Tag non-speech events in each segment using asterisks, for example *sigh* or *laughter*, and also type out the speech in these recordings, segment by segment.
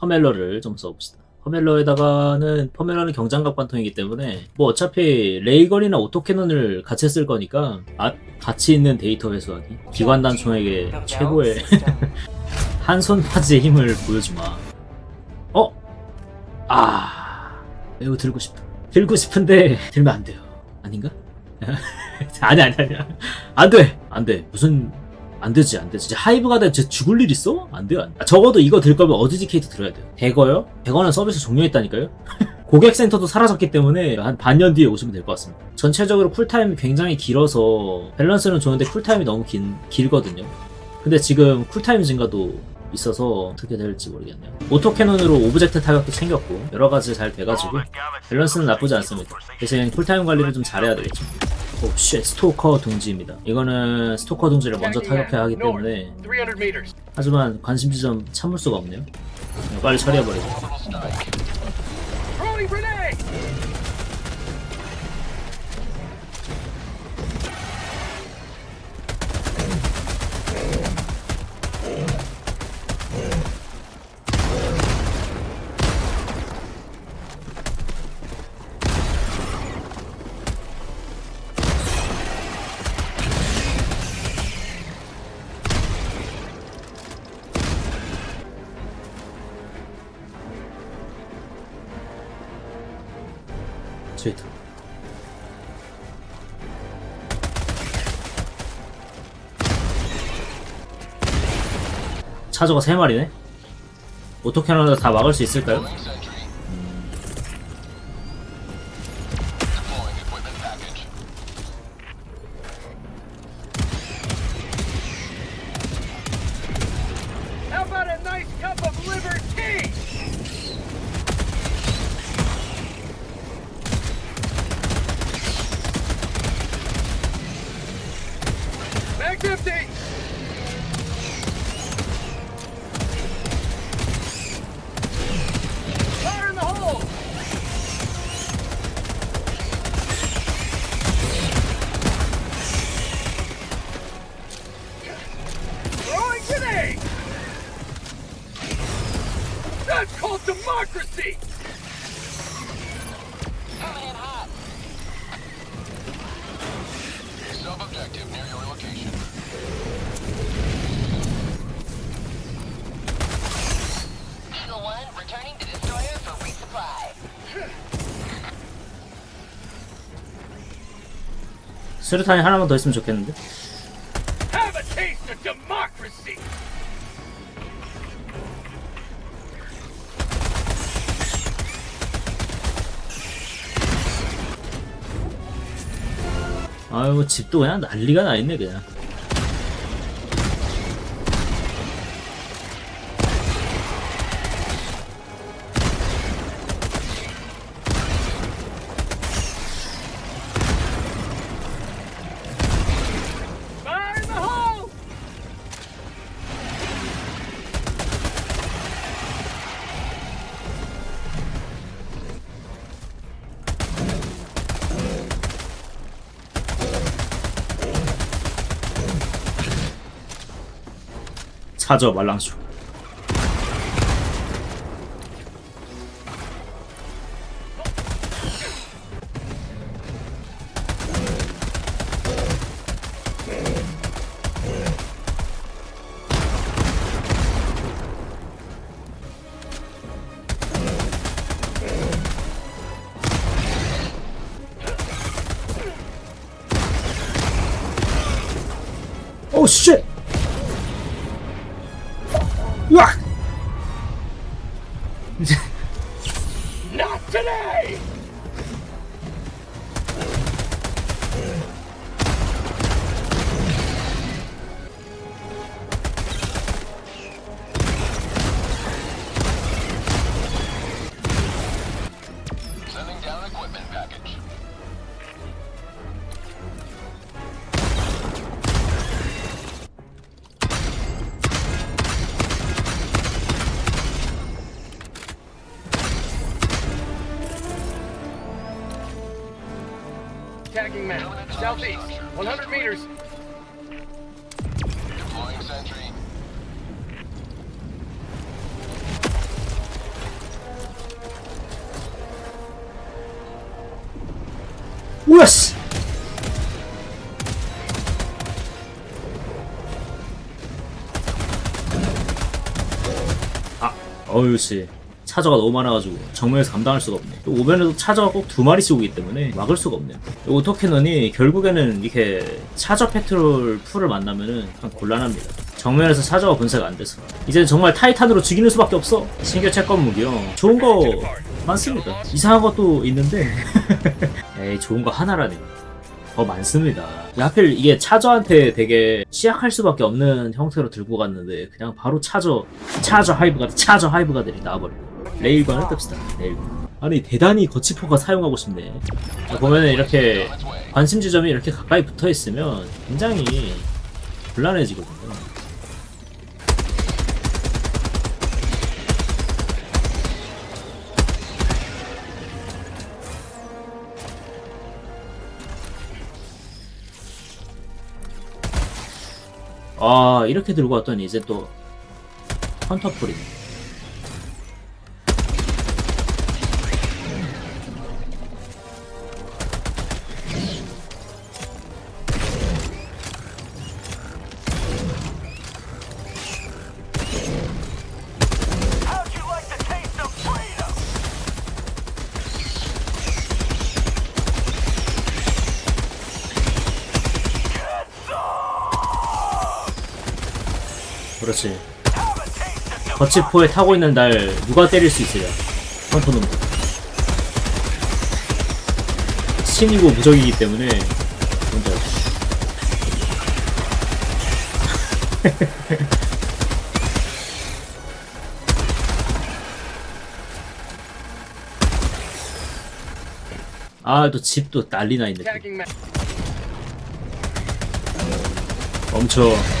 퍼멜러를 좀 써봅시다. 퍼멜러에다가는 퍼멜러는 경장각 관통이기 때문에 뭐 어차피 레이건이나 오토캐논을 같이 쓸 거니까 아, 가치 있는 데이터 회수하기 기관단 총에게 최고의 *laughs* 한 손 파지의 힘을 보여주마. 어? 아 매우 들고 싶어. 들고 싶은데 들면 안 돼요. 아닌가? *laughs* 아니 아니 아니 안돼 안돼 무슨 안 되지 안 되지. 하이브가 돼 진짜 죽을 일 있어? 안 돼요 안 돼. 적어도 이거 들 거면 어드지케이트 들어야 돼요. 대거요? 대거는 서비스 종료했다니까요? *laughs* 고객센터도 사라졌기 때문에 한 반년 뒤에 오시면 될 것 같습니다. 전체적으로 쿨타임이 굉장히 길어서 밸런스는 좋은데 쿨타임이 너무 긴, 길거든요. 근데 지금 쿨타임 증가도 있어서 어떻게 될지 모르겠네요. 오토캐논으로 오브젝트 타격도 챙겼고 여러 가지 잘 돼가지고 밸런스는 나쁘지 않습니다. 대신 쿨타임 관리를 좀 잘해야 되겠죠 오쉣 스토커 둥지입니다. 이거는 스토커 둥지를 먼저 타격해야 하기 때문에 300 meters. 하지만 관심 지점 참을 수가 없네요. 빨리 처리해버리고 스위트 차저가 3마리네? 오토캐논으로 다 막을 수 있을까요? 수류탄이 하나만 더 있으면 좋겠는데? 아유 집도 그냥 난리가 나 있네 그냥 차저 말랑수 오 쉣! southeast. 100 meters. Deploying sentry. oh Ah. 차저가 너무 많아가지고 정면에서 감당할 수가 없네. 또 오면에도 차저가 꼭 두 마리씩 오기 때문에 막을 수가 없네 이 오토캐논이 결국에는 이렇게 차저 페트롤 풀을 만나면은 참 곤란합니다. 정면에서 차저가 분쇄가 안 돼서. 이제는 정말 타이탄으로 죽이는 수밖에 없어. 신규 채권 무기요. 좋은 거 많습니다. 이상한 것도 있는데. *laughs* 에이 좋은 거 하나라니 더 많습니다. 하필 이게 차저한테 되게 취약할 수밖에 없는 형태로 들고 갔는데 그냥 바로 차저 차저 하이브가 차저 하이브가 들이 나와버려 레일건을 뜹시다 레일건 아니 대단히 거치포가 사용하고 싶네. 보면은 이렇게 관심 지점이 이렇게 가까이 붙어 있으면 굉장히 곤란해지거든요. 아 이렇게 들고 왔더니 이제 또 헌터풀이네 그렇지. 거치포에 타고 있는 날 누가 때릴 수 있어요? 헌터놈. 신이고 무적이기 때문에 먼저. *laughs* 아 또 집도 난리나 있네. 또. Ma-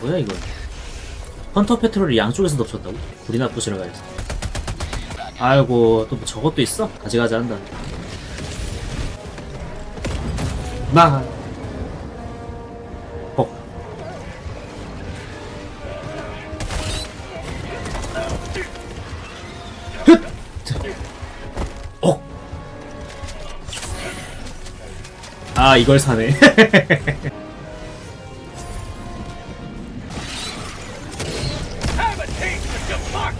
뭐야 이거? 헌터 페트롤이 양쪽에서 덮쳤다고? 불이나 부시러 가야지. 아이고 또 뭐 저것도 있어? 가지가지 한다. 나. 어. 흑! 어. 아 이걸 사네. *laughs* Fuck!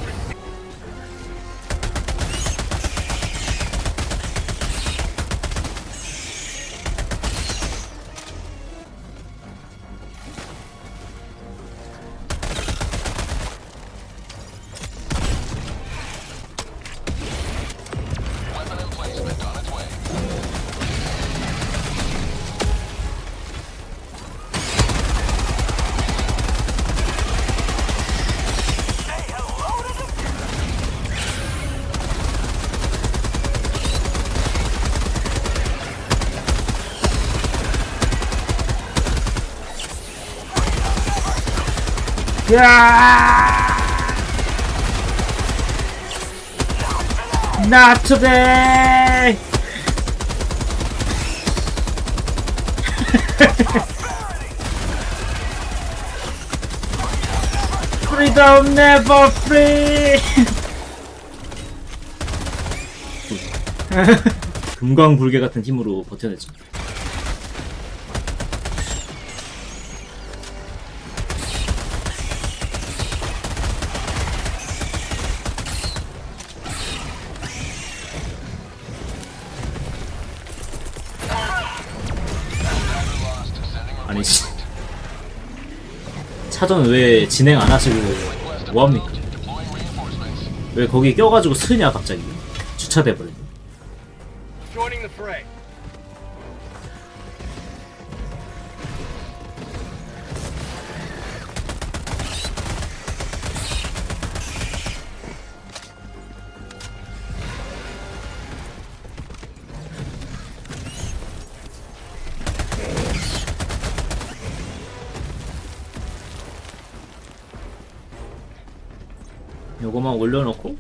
Not today. Freedom never free. 금광불개 같은 힘으로 버텨냈죠. 차전 왜 진행 안 하시고 뭐합니까? 왜 거기 껴가지고 쓰냐 갑자기? 주차돼버렸네 뭐 요거만 올려놓고.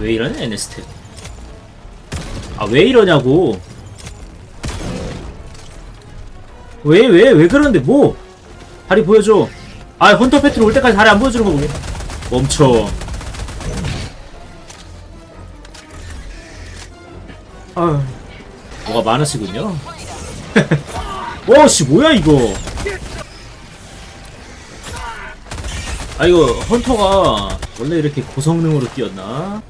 왜 이러냐 얘네 스텝. 아왜 이러냐고. 왜 왜, 왜 그런데 뭐? 다리 보여줘. 아 헌터 패트올 때까지 다리 안 보여주는 거 보게 멈춰. 아 뭐가 많으시군요. *laughs* 와씨 뭐야 이거. 아 이거 헌터가 원래 이렇게 고성능으로 뛰었나?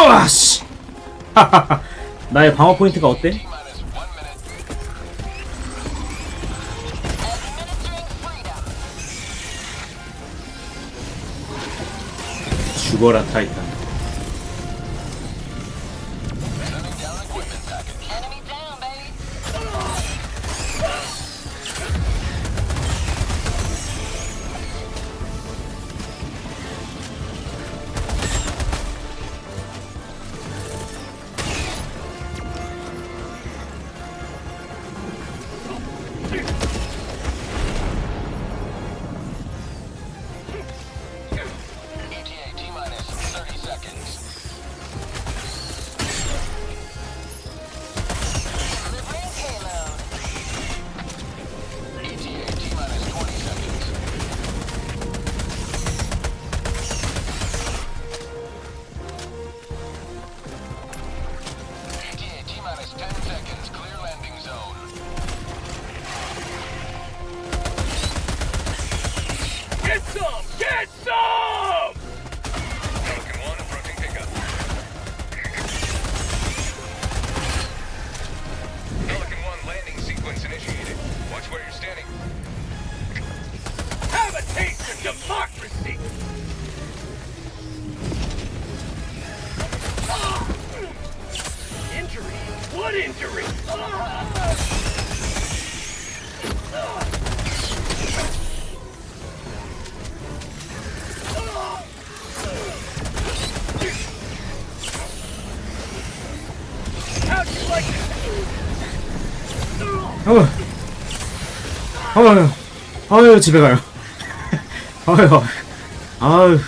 우와 씨 나의 방어 포인트가 어때? 죽어라 타이탄 어휴 어휴 어휴 집에 가요 *laughs* 어휴 아휴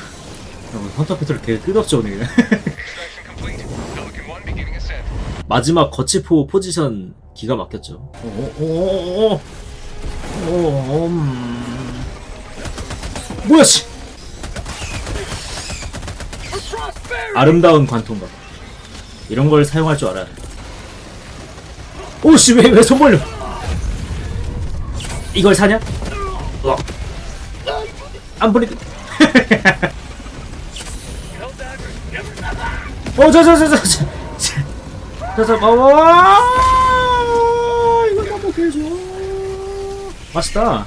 헌터 패트를 되게 끝없죠 오늘 Extraction *laughs* complete. Pelican 1 beginning ascent. 마지막 거치포 포지션 기가 막혔죠 오오오오 오, 음. 뭐야 씨! 아름다운 관통각 이런 걸 사용할 줄 알아야 돼 오씨 왜 왜 손 벌려 이걸 사냐? 어. 안 버리드 Helldivers never 어저저 저 저 저 저 어 이거 다 먹게 해줘 맛있다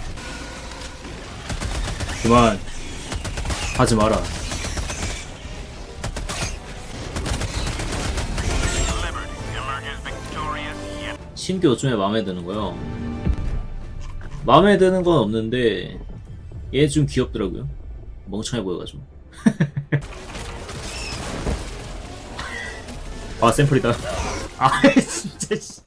그만 하지 마라 신규 옷 중에 마음에 드는 거요 마음에 드는 건 없는데 얘 좀 귀엽더라고요. 멍청해 보여가지고. 아 샘플이다. *laughs* 아 진짜 씨.